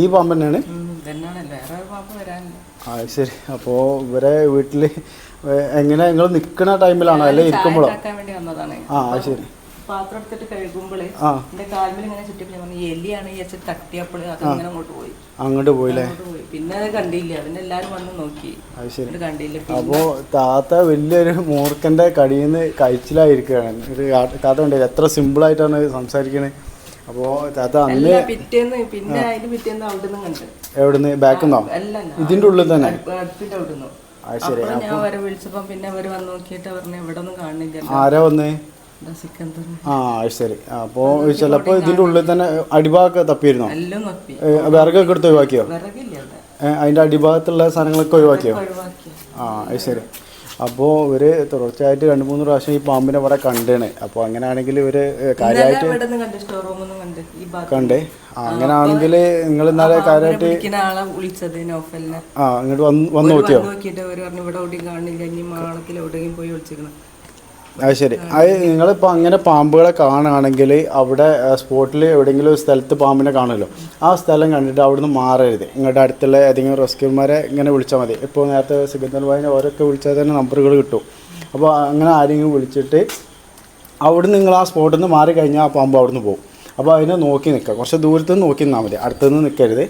ഈ പാമ്പ് തന്നെയാണ്? ആ ശരി. അപ്പോൾ ഇവരെ വീട്ടിൽ എങ്ങനെ നിങ്ങൾ നിൽക്കുന്ന ടൈമിലാണോ? അല്ലെ ഇരിക്കുമ്പോഴോ ആ ശരി. പാത്രം എടുത്തിട്ട് കഴുകുമ്പോഴേ എന്റെ കാൽമേൽ ഇങ്ങനെ ചുറ്റിയപ്പോൾ ഞാൻ പറഞ്ഞു എലിയാണ് ഈ അച്ഛൻ തട്ടിയപ്പോൾ അങ്ങോട്ട് പോയി. അങ്ങോട്ട് പോയില്ലേ പിന്നെ അത് കണ്ടില്ല. പിന്നെ എല്ലാരും വന്ന് നോക്കി. കണ്ടില്ല. അപ്പോ താത്ത വലിയൊരു മൂർക്കന്റെ കടിയിൽ നിന്ന് കഴിച്ചിലായിരിക്കുകയാണ്. ഒരു താത്ത ഉണ്ട് എത്ര സിമ്പിൾ ആയിട്ടാണ് സംസാരിക്കണത് അപ്പോൾ താത്ത അന്ന് പിറ്റേന്ന് പിന്നെ അതിന് പിറ്റേന്ന് അവിടുന്ന് കണ്ട് എവിടുന്ന്? ബാക്ക് ഇതിന്റെ ഉള്ളിൽ തന്നെ? അടുപ്പ്- അടുപ്പിന്റെ അവിടുന്ന്. ശരി. അപ്പൊ ഞാൻ അവരെ വിളിച്ചപ്പോ പിന്നെ അവർ വന്ന് നോക്കിയിട്ട് പറഞ്ഞു ഇവിടെ ഒന്നും കാണുന്നില്ല ആരാ വന്ന്? ആ ശരി. അപ്പോ ചിലപ്പോ ഇതിന്റെ ഉള്ളിൽ തന്നെ അടിഭാഗമൊക്കെ തപ്പിയിരുന്നോ? വിറകൊക്കെ എടുത്ത് ഒഴിവാക്കിയോ? അതിന്റെ അടിഭാഗത്തുള്ള സാധനങ്ങളൊക്കെ ഒഴിവാക്കിയോ? ആ ശരി. അപ്പോൾ ഇവർ തുടർച്ചയായിട്ട് രണ്ട് മൂന്ന് പ്രാവശ്യം ഈ പാമ്പിനെ ഇവിടെ കണ്ടേണ്. അപ്പോൾ അങ്ങനെയാണെങ്കിൽ ഇവർ കാര്യമായിട്ട് കണ്ട് അങ്ങനെയാണെങ്കിൽ നിങ്ങൾ ഇന്നലെ കാര്യമായിട്ട് ആ ഇങ്ങോട്ട് വന്ന് നോക്കിയോ? അത് ശരി. അത് നിങ്ങളിപ്പോൾ അങ്ങനെ പാമ്പുകളെ കാണുകയാണെങ്കിൽ അവിടെ സ്പോട്ടിൽ എവിടെയെങ്കിലും ഒരു സ്ഥലത്ത് പാമ്പിനെ കാണുമല്ലോ. ആ സ്ഥലം കണ്ടിട്ട് അവിടുന്ന് മാറരുത്. നിങ്ങളുടെ അടുത്തുള്ള ഏതെങ്കിലും റെസ്ക്യൂമാരെ ഇങ്ങനെ വിളിച്ചാൽ മതി. ഇപ്പോൾ നേരത്തെ സിഗന്ധൻ ഭായിനെ ഓരോക്കെ വിളിച്ചാൽ തന്നെ നമ്പറുകൾ കിട്ടും. അപ്പോൾ അങ്ങനെ ആരെങ്കിലും വിളിച്ചിട്ട് അവിടെ നിങ്ങൾ ആ സ്പോട്ടിൽ നിന്ന് മാറി കഴിഞ്ഞാൽ ആ പാമ്പ് അവിടുന്ന് പോകും അപ്പോൾ അതിനെ നോക്കി നിൽക്കുക കുറച്ച് ദൂരത്ത് നിന്ന് നോക്കി നിന്നാൽ മതി. അടുത്തുനിന്ന് നിൽക്കരുത്.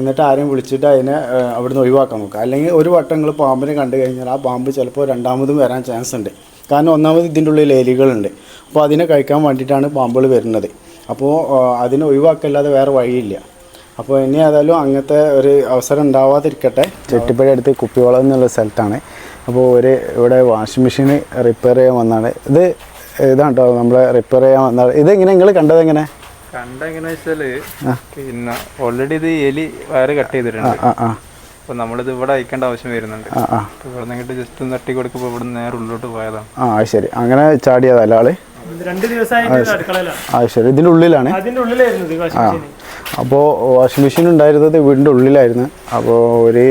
എന്നിട്ട് ആരെയും വിളിച്ചിട്ട് അതിനെ അവിടുന്ന് ഒഴിവാക്കാൻ നോക്കുക. അല്ലെങ്കിൽ ഒരു വട്ടം നിങ്ങൾ പാമ്പിനെ കണ്ടു കഴിഞ്ഞാൽ ആ പാമ്പ് ചിലപ്പോൾ രണ്ടാമതും വരാൻ ചാൻസ് ഉണ്ട്. കാരണം ഒന്നാമത് ഇതിന്റെ ഉള്ളിൽ എലികളുണ്ട്. അപ്പോൾ അതിനെ കഴിക്കാൻ വേണ്ടിയിട്ടാണ് പാമ്പുകൾ വരുന്നത്. അപ്പോൾ അതിനെ ഒഴിവാക്കല്ലാതെ വേറെ വഴിയില്ല. അപ്പോൾ ഇനി ഏതായാലും അങ്ങനത്തെ ഒരു അവസരം ഉണ്ടാവാതിരിക്കട്ടെ. ചെട്ടിപ്പടി അടുത്ത് കുപ്പിവളം എന്നുള്ള സ്ഥലത്താണ്. അപ്പോൾ ഒരു ഇവിടെ വാഷിംഗ് മെഷീൻ റിപ്പയർ ചെയ്യാൻ വന്നാണ്. ഇത് ഇതാണ് കേട്ടോ നമ്മളെ റിപ്പയർ ചെയ്യാൻ വന്നാണ് ഇത് എങ്ങനെ നിങ്ങൾ കണ്ടത് എങ്ങനെ? കണ്ടെങ്ങനെ വെച്ചാൽ പിന്നെ ഓൾറെഡി ഇത് എലി വയറ് കട്ട് ചെയ്തിട്ടുണ്ട്. ആ ആ. അപ്പൊ നമ്മളിത് ഇവിടെ അയക്കേണ്ട ആവശ്യം വരുന്നുണ്ട്. ഇവിടെ നിന്നിട്ട് ജസ്റ്റ് ഒന്ന് തട്ടി കൊടുക്കുമ്പോൾ ഇവിടെ നേരെ ഉള്ളിലോട്ട് പോയതാണ്. ആ ശരി. അങ്ങനെ ചാടിയതല്ല ആൾ? രണ്ട് ദിവസമായിട്ട് ആ ശരി. ഇതിന്റെ ഉള്ളിലാണ്? ആ. അപ്പോൾ വാഷിംഗ് മെഷീൻ ഉണ്ടായിരുന്നത് വീടിന്റെ ഉള്ളിലായിരുന്നു. അപ്പോൾ ഒരു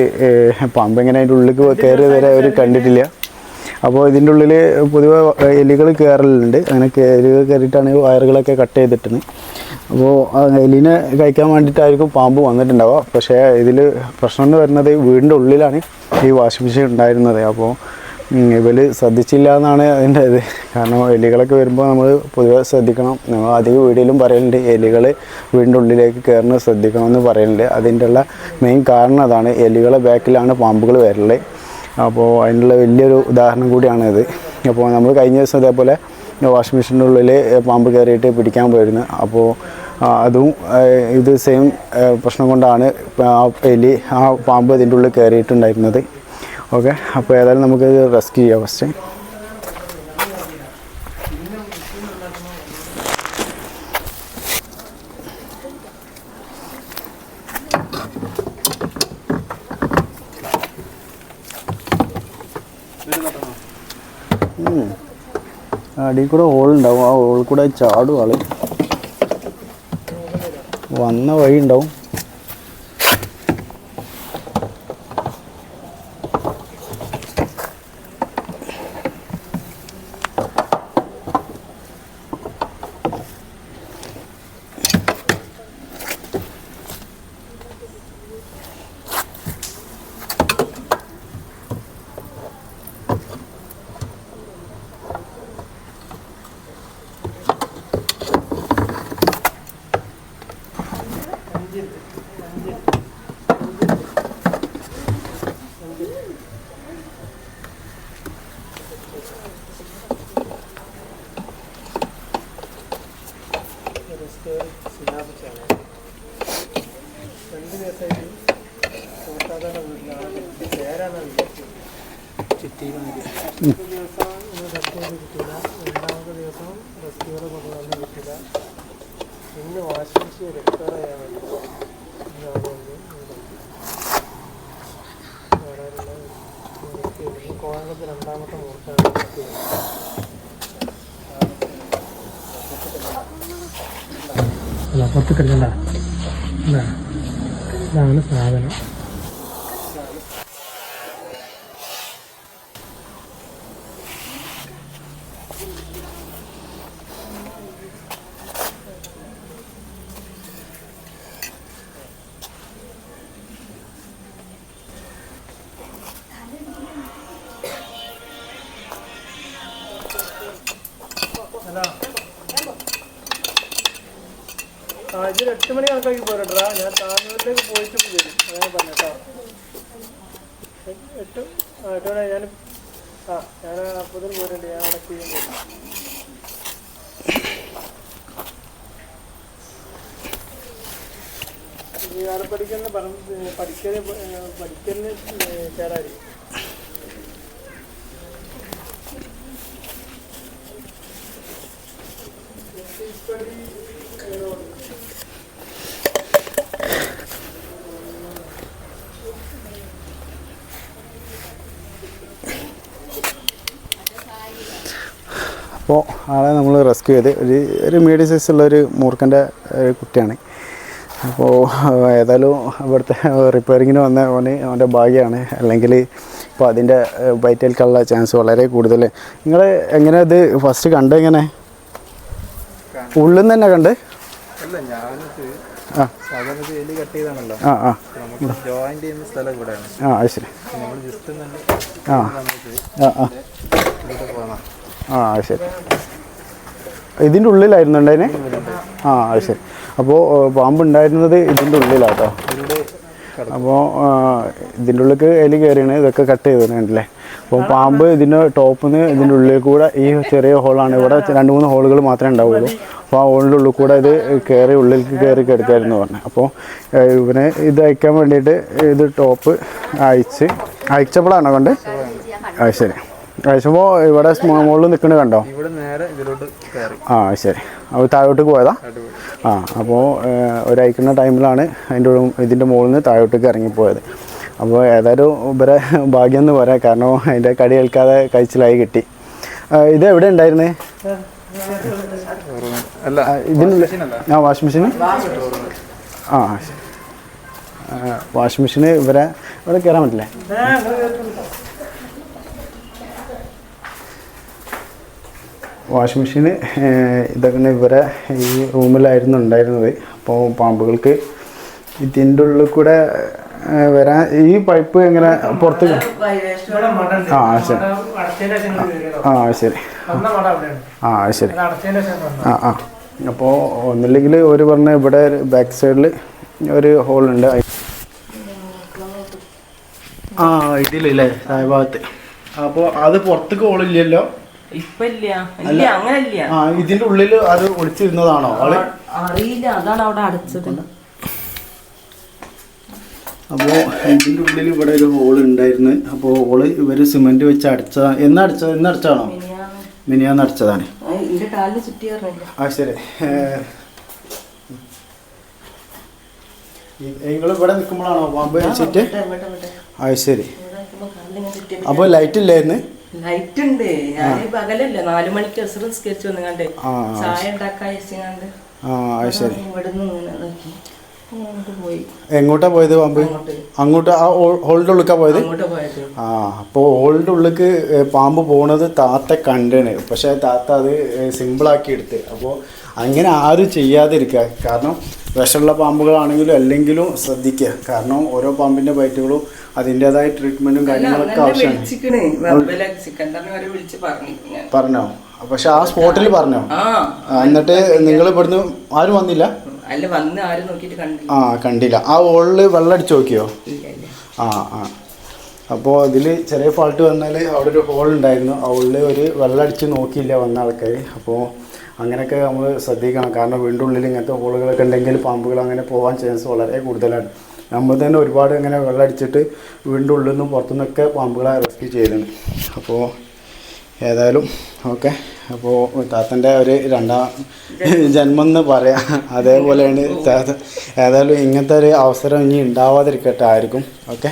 പമ്പ് എങ്ങനെ അതിന്റെ ഉള്ളിൽ കയറി വരെ അവർ കണ്ടിട്ടില്ല. അപ്പോൾ ഇതിന്റെ ഉള്ളിൽ പൊതുവെ എലികൾ കയറലുണ്ട് അങ്ങനെ എലികൾ കയറിയിട്ടാണ് വയറുകളൊക്കെ കട്ട് ചെയ്തിട്ടുന്നത്. അപ്പോൾ എലിനെ കഴിക്കാൻ വേണ്ടിയിട്ടായിരിക്കും പാമ്പ് വന്നിട്ടുണ്ടാവുക. പക്ഷേ ഇതിൽ പ്രശ്നം എന്ന് വരുന്നത് വീടിന്റെ ഉള്ളിലാണ് ഈ മെഷീൻ ഉണ്ടായിരുന്നത്. അപ്പോൾ ഇവർ ശ്രദ്ധിച്ചില്ല എന്നാണ് അതിന്റെ ഇത്. കാരണം എലികളൊക്കെ വരുമ്പോൾ നമ്മൾ പൊതുവെ ശ്രദ്ധിക്കണം. നമ്മൾ അധികം വീഡിയോയിലും പറയലുണ്ട് എലികൾ വീടിന്റെ ഉള്ളിലേക്ക് കയറുന്നത് ശ്രദ്ധിക്കണം എന്ന് പറയലുണ്ട്. അതിന്റെ ഉള്ള മെയിൻ കാരണം അതാണ് എലികളെ ബാക്കിലാണ് പാമ്പുകൾ വരൽ. അപ്പോൾ അതിനുള്ള വലിയൊരു ഉദാഹരണം കൂടിയാണ് ഇത് അപ്പോൾ നമ്മൾ കഴിഞ്ഞ ദിവസം ഇതേപോലെ വാഷിംഗ് മെഷീന്റെ ഉള്ളിൽ പാമ്പ് കയറിയിട്ട് പിടിക്കാൻ പോയിരുന്നു. അപ്പോൾ അതും ഇത് സെയിം പ്രശ്നം കൊണ്ടാണ് ആ എലി ആ പാമ്പ് ഇതിന്റെ ഉള്ളിൽ കയറിയിട്ടുണ്ടായിരുന്നത് ഓക്കെ അപ്പോൾ ഏതായാലും നമുക്ക് റെസ്ക്യൂ ചെയ്യാം ഫസ്റ്റ്. അടിയിൽ കൂടെ ഹോൾ ഉണ്ടാവും. ആ ഹോൾ കൂടെ ചാടും ആൾ. വന്ന വഴി ഉണ്ടാവും രണ്ട് ദിവസമായിട്ട് തോട്ടാതെ വീട്ടിലാണ് ഒരു ദിവസം ഒന്ന് കിട്ടില്ല രണ്ടാമത്തെ ദിവസം റെസ്റ്റുകൾ കൊണ്ടുവന്ന് കിട്ടില്ല ഇന്ന് മെഷീൻ റിപ്പയർ ചെയ്യാൻ വേണ്ടി കോളേജിൽ രണ്ടാമത്തെ മുഹൂർത്തമാണ് അല്ല പുറത്ത് കിടക്കണ്ട. ഇതാണ് സാധനം. ആ ഇതൊരു എട്ട് മണി കണക്കാക്കി പോരട്ടാ ഞാൻ താനൂരിലേക്ക് പോയിട്ട് വരും. അങ്ങനെ പറഞ്ഞേട്ടോ എട്ട് എട്ട് മണി ഞാൻ ആ ഞാൻ അപ്പത്തിൽ പോരുന്നുണ്ട് ഞാൻ അവിടെ ഈ ആളെ പഠിക്കുന്ന പഠിക്കൽ പഠിക്കലിന് ചേരാതി അപ്പോൾ ആളെ നമ്മൾ റെസ്ക്യൂ ചെയ്ത്. ഒരു ഒരു മീഡിയം സൈസുള്ള ഒരു മൂർഖന്റെ കുട്ടിയാണ്. അപ്പോൾ ഏതായാലും ഇവിടുത്തെ റിപ്പയറിങ്ങിന് വന്ന അവന് അവന്റെ ഭാഗ്യമാണ് അല്ലെങ്കിൽ ഇപ്പോൾ അതിന്റെ ബൈറ്റേൽക്കുള്ള ചാൻസ് വളരെ കൂടുതൽ നിങ്ങൾ എങ്ങനെ ഇത് ഫസ്റ്റ് കണ്ട് എങ്ങനെ ഉള്ളിൽ നിന്ന് തന്നെ കണ്ട്? അല്ല ഞാനിത് സാധാരണ ഇത് എലി കട്ട് ചെയ്താണല്ലോ. ആ ആ. ജോയിന്റ് ചെയ്യുന്ന സ്ഥലം ആ അത് ശരി. നമ്മൾ ജസ്റ്റ് ആ. ആ ആ. ഇവിടെ പോകാം ആ അത് ശരി. ഇതിന്റെ ഉള്ളിലായിരുന്നു ഉണ്ടായിരുന്നേ ആ അത് ശരി. അപ്പോൾ പാമ്പ് ഉണ്ടായിരുന്നത് ഇതിന്റെ ഉള്ളിലാട്ടോ അപ്പോൾ ഇതിന്റെ ഉള്ളിൽ എലി കയറിയാണ് ഇതൊക്കെ കട്ട് ചെയ്തിട്ടുണ്ടല്ലേ അപ്പോൾ പാമ്പ് ഇതിന്റെ ടോപ്പിൽ നിന്ന് ഇതിന്റെ ഉള്ളിൽ കൂടെ ഈ ചെറിയ ഹോളാണ് ഇവിടെ രണ്ട് മൂന്ന് ഹോളുകൾ മാത്രമേ ഉണ്ടാവുള്ളൂ. അപ്പോൾ ആ ഹോളിന്റെ ഉള്ളിൽ കൂടെ ഇത് കയറി ഉള്ളിലേക്ക് കയറി കിടക്കായിരുന്നു പറഞ്ഞു. അപ്പോൾ ഇവനെ ഇത് അയക്കാൻ വേണ്ടിയിട്ട് ഇത് ടോപ്പ് അയച്ച് അയച്ചപ്പോഴാണോ കണ്ട്? ആ ശരി. അയച്ചപ്പോൾ ഇവിടെ മുകളിൽ നിൽക്കുന്നത് കണ്ടോ? ആ ശരി. അപ്പോൾ താഴോട്ടേക്ക് പോയതാ? ആ അപ്പോൾ ഒരയക്കുന്ന അയക്കുന്ന ടൈമിലാണ് അതിന്റെ ഇതിന്റെ മുകളിൽ നിന്ന് താഴോട്ടേക്ക് ഇറങ്ങിപ്പോയത്. അപ്പോൾ ഏതായാലും ഇവരെ ഭാഗ്യം എന്ന് പറയാം. കാരണം അതിന്റെ കടി ഏൽക്കാതെ കഴിച്ചിലായി കിട്ടി. ഇത് എവിടെ ഉണ്ടായിരുന്നേ? അല്ല ഇതിനുള്ള ആ വാഷിംഗ് മെഷീൻ. ആ, വാഷിംഗ് മെഷീന് ഇവരെ ഇവിടെ കയറാൻ പറ്റില്ലേ? വാഷിംഗ് മെഷീന് ഇതൊക്കെ ഇവരെ ഈ റൂമിലായിരുന്നു ഉണ്ടായിരുന്നത്. അപ്പോൾ പാമ്പുകൾക്ക് ഇതിന്റെ ഉള്ളിൽ കൂടെ വരാൻ ഈ പൈപ്പ് എങ്ങനെ പുറത്ത് ആ ശരി. ആ ശരി. ആ ശരി. ആ ആ. അപ്പോൾ ഒന്നില്ലെങ്കിൽ ഒരു പറഞ്ഞ ഇവിടെ ബാക്ക് സൈഡിൽ ഒരു ഹോൾ ഉണ്ട്. ആ ഇതിലല്ലേ ഭാഗത്ത്. അപ്പോൾ അത് പുറത്തേക്ക് ഹോളില്ലല്ലോ ഇതിന്റെ ഉള്ളിൽ അത് ഒളിച്ചിരുന്നതാണോ? ആൾ അറിയില്ല. അതാണ് അവിടെ അടച്ചത്. അപ്പോൾ ഇതിന്റെ ഉള്ളിൽ ഇവിടെ ഒരു ഹോൾ ഉണ്ടായിരുന്നു. അപ്പോൾ ഹോൾ ഇവർ സിമെന്റ് വെച്ച് അടച്ചതാ. എന്നടച്ച അടച്ചത് എന്ന് അടച്ചാണോ മിനിയാന്ന്. അടച്ചതാണ്. ആ, ശരി. നിങ്ങൾ ഇവിടെ നിൽക്കുമ്പോഴാണോ പാമ്പ് വെച്ചിട്ട്? ആ ശരി. അപ്പോൾ ലൈറ്റ് ഇല്ലായിരുന്നു? ലൈറ്റ് ഉണ്ട്. ഞാൻ പകലല്ലേ നാലു മണിക്ക് എസറ് നിസ്കരിച്ചു വന്നുകാണ്ട് ചായ ഉണ്ടാക്കാൻ ഇവിടെ നിന്ന് പോയി എങ്ങോട്ടാ പോയത് പാമ്പ്? അങ്ങോട്ട്. ആ ഹോളിന്റെ ഉള്ളിക്കാ പോയത്? ആ അപ്പോൾ ഹോളിന്റെ ഉള്ളിക്ക് പാമ്പ് പോണത് താത്ത കണ്ടാണ്. പക്ഷെ താത്ത അത് സിമ്പിളാക്കി എടുത്ത്. അപ്പോൾ അങ്ങനെ ആരും ചെയ്യാതിരിക്കുക. കാരണം വിഷമുള്ള പാമ്പുകളാണെങ്കിലും അല്ലെങ്കിലും ശ്രദ്ധിക്കുക. കാരണം ഓരോ പാമ്പിന്റെ ബൈറ്റുകളും അതിന്റെതായ ട്രീറ്റ്മെന്റും കാര്യങ്ങളൊക്കെ ആവശ്യമാണ്. പറഞ്ഞു. പക്ഷെ ആ സ്പോട്ടിൽ പറഞ്ഞോ? എന്നിട്ട് നിങ്ങൾ ഇവിടുന്ന് ആരും വന്നില്ല? അല്ല വന്ന് ആരും നോക്കിയിട്ട് കണ്ടില്ല. ആ കണ്ടില്ല. ആ ഹോളിൽ വെള്ളം അടിച്ചു നോക്കിയോ ആ ആ. അപ്പോൾ ഇതിൽ ചെറിയ ഫാൾട്ട് വന്നാൽ അവിടെ ഒരു ഹോൾ ഉണ്ടായിരുന്നു. ആ ഹോളിൽ ഒരു വെള്ളം അടിച്ച് നോക്കിയില്ല വന്ന ആൾക്കാർ അപ്പോൾ അങ്ങനെയൊക്കെ നമ്മൾ ശ്രദ്ധിക്കണം. കാരണം വീണ്ടും ഉള്ളിൽ ഇങ്ങനത്തെ ഹോളുകളൊക്കെ ഉണ്ടെങ്കിൽ പാമ്പുകൾ അങ്ങനെ പോകാൻ ചാൻസ് വളരെ കൂടുതലാണ്. നമ്മൾ തന്നെ ഒരുപാട് ഇങ്ങനെ വെള്ളം അടിച്ചിട്ട് വീണ്ടും ഉള്ളിൽ നിന്നും പുറത്തുനിന്നൊക്കെ പാമ്പുകളെ റെസ്ക്യൂ ചെയ്തിട്ടുണ്ട്. അപ്പോൾ ഏതായാലും ഓക്കെ. അപ്പോൾ താത്തന്റെ ഒരു രണ്ടാം ജന്മം എന്ന് പറയാം. അതേപോലെയാണ് താത്ത. ഏതായാലും ഇങ്ങനത്തെ ഒരു അവസരം ഇനി ഉണ്ടാവാതിരിക്കട്ടെ ആയിരിക്കും ഓക്കെ.